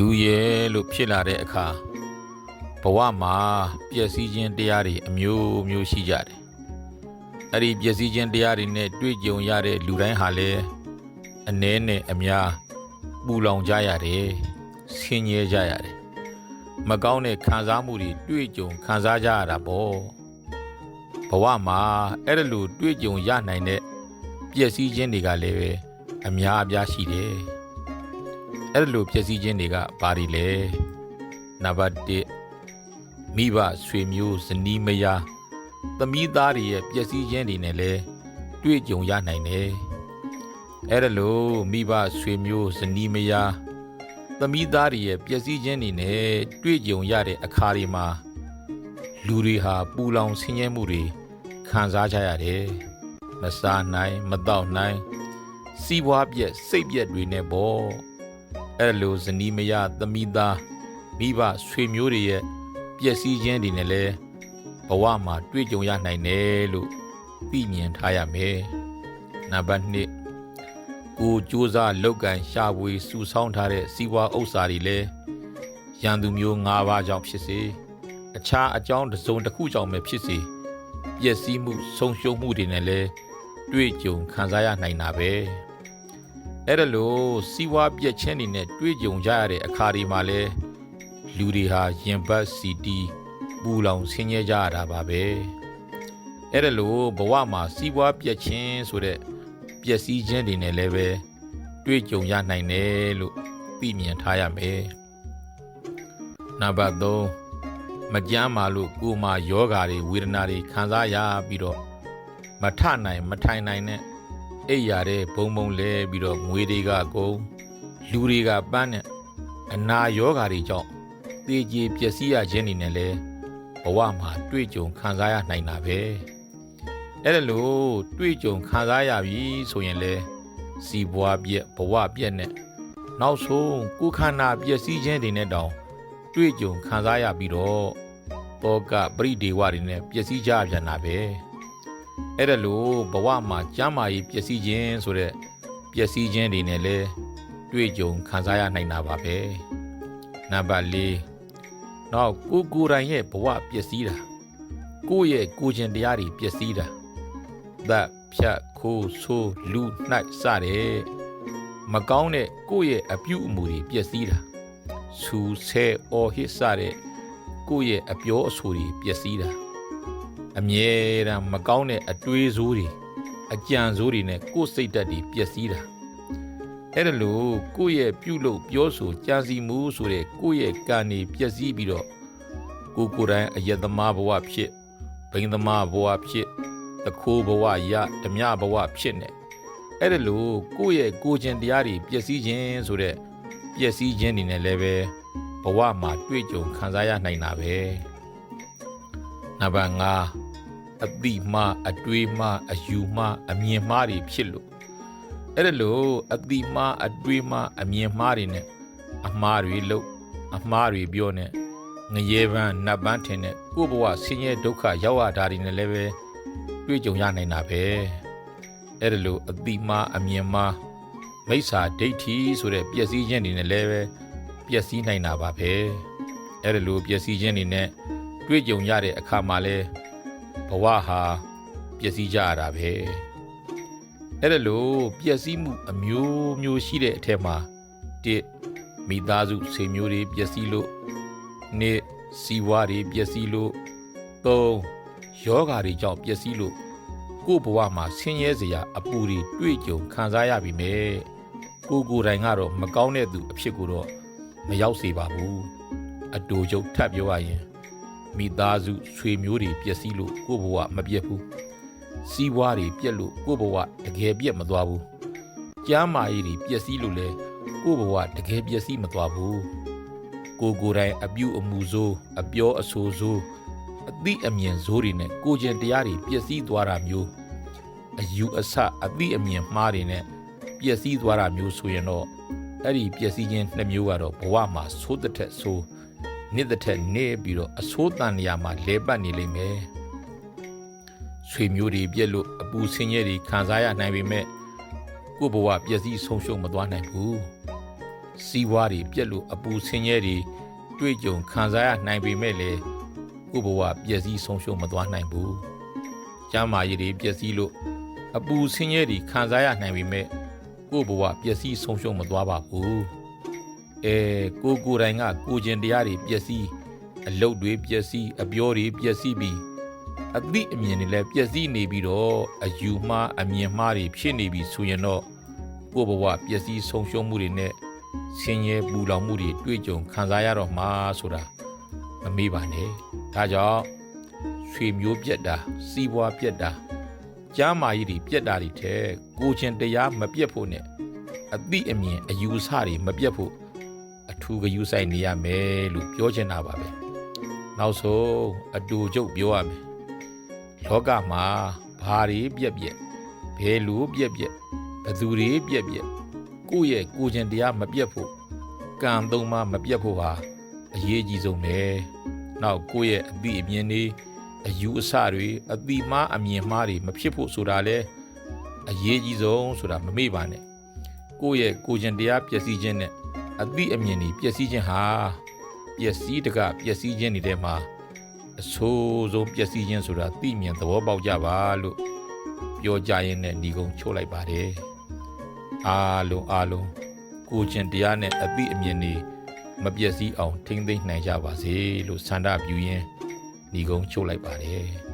လူရဲလို့ဖြစ်လာတဲ့အခါဘဝမှာပျက်စီးခြင်းတရားတွေအမျိုးမျိုးရှိကြတယ်။အဲ့ဒီပျက်စီးခြင်းတရားတွေနဲ့တွေ့ကြုံရတဲ့လူတိုင်းဟာလည်းအ ਨੇ နဲ့အများပူလောင်ကြရတယ်။ဆင်းရဲကြရတယ်။မကောင်းတဲ့ခံစားမှုတွေတွေ့ကြုံခံစားကြရတာပေါ့။ဘဝမှာအဲ့ဒါလိုတွေ့ကြုံရနိုင်တဲ့ပျက်စီးခြင်းတွေကလည်းပဲအများအပြားရှိတယ်။ အဲ့ဒါလိုဖြစ်စည်းခြင်းတွေကဘာတွေလဲနံပါတ်1မိဘဆွေမျိုးဇနီးမယားသမီးသားတွေရဲ့ပျက်စီးခြင်းတွေနဲ့လည်းတွေ့ကြုံရနိုင်တယ်အဲ့ဒါလိုမိဘဆွေမျိုးဇနီးမယားသမီးသားတွေရဲ့ပျက်စီးခြင်းတွေနဲ့တွေ့ကြုံရတဲ့အခါတွေမှာလူတွေဟာပူလောင်ဆင်းရဲမှုတွေခံစားကြရတယ်မစားနိုင် မတော့နိုင် စီးပွားပြက်စိတ်ပြက်တွေနဲ့ပေါ့ အဲ့လိုဇနီးမယားသမီးသားမိဘဆွေမျိုးတွေရဲ့ပျက်စီးခြင်းတွေနဲ့လည်းဘဝမှာတွေ့ကြုံရနိုင်တယ်လို့သိမြင်ထားရမယ်။နံပါတ်2ကိုစူးစမ်းလုပ်ကန်ရှာဖွေစုဆောင်းထားတဲ့စီးပွားဥစ္စာတွေလည်းရန်သူမျိုး၅ပါးကြောင့်ဖြစ်စေအခြားအကြောင်းတစ်စုံတစ်ခုကြောင့်ပဲဖြစ်စေပျက်စီးမှုဆုံးရှုံးမှုတွေနဲ့လည်းတွေ့ကြုံခံစားရနိုင်တာပဲ။ အဲ့ဒါလို့စီးပွားပြက်ချင်းတွေနဲ့တွေ့ကြုံကြရတဲ့အခါဒီမှာလဲလူတွေဟာရင်ပတ်စီတီပူလောင်ဆင်းရဲကြရတာပါပဲအဲ့ဒါလို့ဘဝမှာစီးပွားပြက်ချင်းဆိုတဲ့ပျက်စီးခြင်းတွေနဲ့လည်းပဲတွေ့ကြုံရနိုင်တယ်လို့သိမြင်ထားရမယ်နံပါတ်3မကြမ်းမာလို့ကိုယ်မှာယောဂါတွေဝေဒနာတွေခံစားရပြီးတော့မထနိုင်မထိုင်နိုင်တဲ့ အိပ်ရတဲ့ဘုံဘုံလဲပြီးတော့ငွေတွေကကုန်လူတွေကပန်းနဲ့အနာယောဂါတွေကြောင့်သေကြီးပျက်စီးရခြင်းတွေနဲ့လဲဘဝမှာတွေ့ကြုံခံစားရနိုင်တာပဲအဲ့ဒါလို့တွေ့ကြုံခံစားရပြီဆိုရင်လဲစီးပွားပြက်ဘဝပြက်နဲ့နောက်ဆုံးကိုယ်ခန္ဓာပျက်စီးခြင်းတွေနဲ့တောင် တွေ့ကြုံခံစားရပြီးတော့တောကပရိဒေဝတွေနဲ့ပျက်စီးကြပြန်တာပဲ အဲ့ဒါလို့ဘဝမှာကျမ်းမာရေးပျက်စီးခြင်းဆိုတဲ့ပျက်စီးခြင်းတွေနဲ့လည်းတွေ့ကြုံခံစားရနိုင်တာပါပဲနံပါတ်၄နောက်ကိုယ်ကိုယ်တိုင်ရဲ့ဘဝပျက်စီးတာကိုယ့်ရဲ့ကိုယ်ခြင်းတရားတွေပျက်စီးတာသက်ဖြတ်ခိုးဆိုးလူနှိုက်စတဲ့မကောင်းတဲ့ကိုယ့်ရဲ့အပြုအမူတွေပျက်စီးတာဆူဆဲအော်ဟစ်စတဲ့ကိုယ့်ရဲ့အပြောအဆိုတွေပျက်စီးတာ အမြဲတမ်းမကောင်းတဲ့အတွေးဆိုးတွေအကြံဆိုးတွေနဲ့ကိုယ်စိတ်ဓာတ်တွေပျက်စီးတာအဲ့ဒါလို့ကိုယ့်ရဲ့ပြုလုပ်ပြောဆိုကြံစီမှုဆိုတဲ့ကိုယ့်ရဲ့ကံတွေပျက်စီးပြီးတော့ကိုယ်ကိုယ်တိုင်အယက်သမားဘဝဖြစ်ဘိန်းသမားဘဝဖြစ်တခိုးဘဝရဓမြဘဝဖြစ်နေအဲ့ဒါလို့ကိုယ့်ရဲ့ကိုယ်ခြင်းတရားတွေပျက်စီးခြင်းဆိုတဲ့ပျက်စီးခြင်းတွေနဲ့လည်းပဲဘဝမှာတွေ့ကြုံခံစားရနိုင်တာပဲနံပါတ်5 အတိမှအတွေးမှအယူမှအမြင်မှားတွေဖြစ်လို့အဲ့ဒါလို့အတိမှအတွေးမှအမြင်မှားတွေနဲ့အမှားတွေလို့အမှားတွေပြောနေငရေပန်းနတ်ပန်းထင်တဲ့ကိုယ့်ဘဝဆင်းရဲဒုက္ခရောက်ရတာတွေနဲ့လည်းပဲတွေ့ကြုံရနိုင်တာပဲအဲ့ဒါလို့အတိမှအမြင်မှားမိစ္ဆာဒိဋ္ဌိဆိုတဲ့ပျက်စီးခြင်းတွေနဲ့လည်းပဲပျက်စီးနိုင်တာပါပဲအဲ့ဒါလို့ပျက်စီးခြင်းတွေနဲ့တွေ့ကြုံရတဲ့အခါမှာလည်း ဘဝဟာပျက်စီးကြရတာပဲအဲ့ဒါလို့ပျက်စီးမှုအမျိုးမျိုးရှိတဲ့အထက်မှာတစ်မိသားစုဆွေမျိုးတွေပျက်စီးလို့နှစ်စီးပွားတွေပျက်စီးလို့သုံးယောဂါတွေကြောင့်ပျက်စီးလို့ကိုယ့်ဘဝမှာဆင်းရဲစရာအပူတွေတွေ့ကြုံခံစားရပြီမဲ့ကိုယ်ကိုယ်တိုင်ကတော့မကောင်းတဲ့သူအဖြစ်ကိုတော့မရောက်စေပါဘူးအတူချုပ်ထပ်ပြောရရင် မိသားစုဆွေမျိုးတွေပျက်စီးလို့ကိုယ့်ဘဝမပြတ်ဘူးစီးပွားတွေပြက်လို့ကိုယ့်ဘဝတကယ်ပြက်မသွားဘူးကျမ်းမာရေးတွေပျက်စီးလို့လဲကိုယ့်ဘဝတကယ်ပျက်စီးမသွားဘူးကိုယ်ကိုယ်တိုင်အပြုအမူဆိုးအပြောအဆိုဆိုးအသည့်အမြင်ဆိုးတွေနဲ့ကိုယ်ကျင်တရားတွေပျက်စီးသွားတာမျိုးအယူအဆအသည့်အမြင်မှားတွေနဲ့ပျက်စီးသွားတာမျိုးဆိုရင်တော့အဲ့ဒီပျက်စီးခြင်းနှစ်မျိုးကတော့ဘဝမှာသိုးတစ်ထက်ဆိုး နှစ်သက်ထက်နေပြီးတော့အဆိုးတန်နေရာမှာလဲပတ်နေလိမ့်မယ်ဆွေမျိုးတွေပြက်လို့အပူဆင်းရဲတွေခံစားရနိုင်ပေမဲ့ကိုယ့်ဘဝပျက်စီးဆုံးရှုံးမသွားနိုင်ဘူးစီးပွားတွေပြက်လို့အပူဆင်းရဲတွေတွေ့ကြုံခံစားရနိုင်ပေမဲ့လည်းကိုယ့်ဘဝပျက်စီးဆုံးရှုံးမသွားနိုင်ဘူး။ကျမ်းမာရေးတွေပျက်စီးလို့အပူဆင်းရဲတွေခံစားရနိုင်ပေမဲ့ကိုယ့်ဘဝပျက်စီးဆုံးရှုံးမသွားပါဘူး။ အဲကိုကိုယ်တိုင်ကကိုကျင်တရားတွေပျက်စီးအလုတ်တွေပျက်စီးအပြောတွေပျက်စီးပြီးအသည့်အမြင်တွေလည်းပျက်စီးနေပြီးတော့အယူမှားအမြင်မှားတွေဖြစ်နေပြီဆိုရင်တော့ကိုယ့်ဘဝပျက်စီးဆုံးရှုံးမှုတွေနဲ့ဆင်းရဲပူလောင်မှုတွေတွေ့ကြုံခံစားရတော့မှာဆိုတာမမေ့ပါနဲ့ဒါကြောင့်ရွှေမျိုးပြက်တာစီးပွားပြက်တာကြားမာကြီးတွေပြက်တာတွေထဲကိုချင်းတရားမပြက်ဖို့နဲ့အသည့်အမြင်အယူဆတွေမပြက်ဖို့အ ထူးဂယူဆိုင်နေရမယ်လို့ပြောချင်တာပါပဲနောက်ဆုံးအတူချုပ်ပြောရမယ်လောကမှာဘာတွေပြက်ပြက်ဘယ်လိုပြက်ပြက်ဘသူတွေပြက်ပြက်ကိုယ့်ရဲ့ကိုယ်ကျင်တရားမပြက်ဖို့ကံသုံးပါမပြက်ဖို့ဟာအရေးကြီးဆုံးပဲနောက်ကိုယ့်ရဲ့အသည့်အမြင်တွေအယူအဆတွေအတိမားအမြင်မှားတွေမဖြစ်ဖို့ဆိုတာလဲအရေးကြီးဆုံးဆိုတာမမေ့ပါနဲ့ကိုယ့်ရဲ့ကိုယ်ကျင်တရားပျက်စီးခြင်းနဲ့ အသည့်အမြင်တွေပျက်စီးခြင်းဟာပျက်စီးတကပျက်စီးခြင်းတွေထဲမှာအဆိုးဆုံးပျက်စီးခြင်းဆိုတာသိမြင်သဘောပေါက်ကြပါလို့ပြောကြရင်လည်းညီကုံချိုးလိုက်ပါတယ်အားလုံးအားလုံးကိုယ်ချင်းတရားနဲ့အသည့်အမြင်တွေမပျက်စီးအောင်ထိမ့်သိမ့်နိုင်ကြပါစေလို့ဆန္ဒပြုရင်းညီကုံချိုးလိုက်ပါတယ်